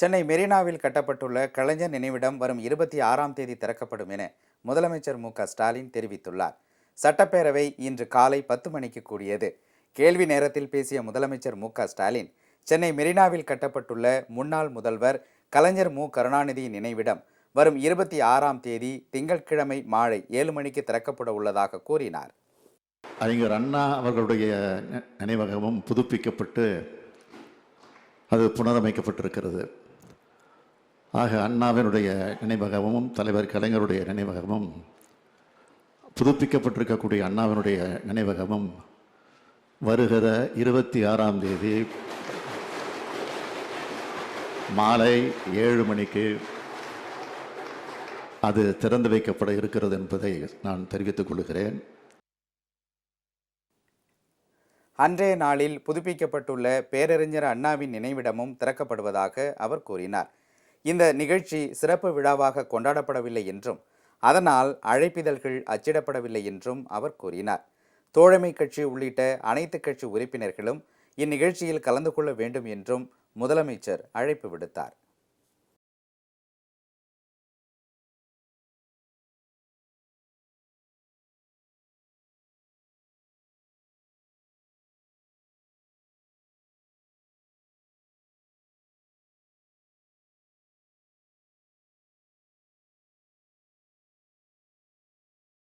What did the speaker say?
சென்னை மெரினாவில் கட்டப்பட்டுள்ள கலைஞர் நினைவிடம் வரும் இருபத்தி ஆறாம் தேதி திறக்கப்படும் என முதலமைச்சர் மு க ஸ்டாலின் தெரிவித்துள்ளார். சட்டப்பேரவை இன்று காலை பத்து மணிக்கு கூடியது. கேள்வி நேரத்தில் பேசிய முதலமைச்சர் மு க ஸ்டாலின் சென்னை மெரினாவில் கட்டப்பட்டுள்ள முன்னாள் முதல்வர் கலைஞர் மு கருணாநிதியின் நினைவிடம் வரும் இருபத்தி ஆறாம் தேதி திங்கட்கிழமை மாலை ஏழு மணிக்கு திறக்கப்பட உள்ளதாக கூறினார். அறிஞர் அண்ணா அவர்களுடைய நினைவகமும் புதுப்பிக்கப்பட்டு அது புனரமைக்கப்பட்டிருக்கிறது. ஆக அண்ணாவினுடைய நினைவகமும் தலைவர் கலைஞருடைய நினைவகமும் புதுப்பிக்கப்பட்டிருக்கக்கூடிய அண்ணாவினுடைய நினைவகமும் வருகிற இருபத்தி ஆறாம் தேதி மாலை ஏழு மணிக்கு அது திறந்து வைக்கப்பட இருக்கிறது என்பதை நான் தெரிவித்துக் கொள்கிறேன். அன்றைய நாளில் புதுப்பிக்கப்பட்டுள்ள பேரறிஞர் அண்ணாவின் நினைவிடமும் திறக்கப்படுவதாக அவர் கூறினார். இந்த நிகழ்ச்சி சிறப்பு விழாவாக கொண்டாடப்படவில்லை என்றும் அதனால் அழைப்பிதழ்கள் அச்சிடப்படவில்லை என்றும் அவர் கூறினார். தோழமை கட்சி உள்ளிட்ட அனைத்து கட்சி உறுப்பினர்களும் இந்நிகழ்ச்சியில் கலந்து கொள்ள வேண்டும் என்றும் முதலமைச்சர் அழைப்பு விடுத்தார்.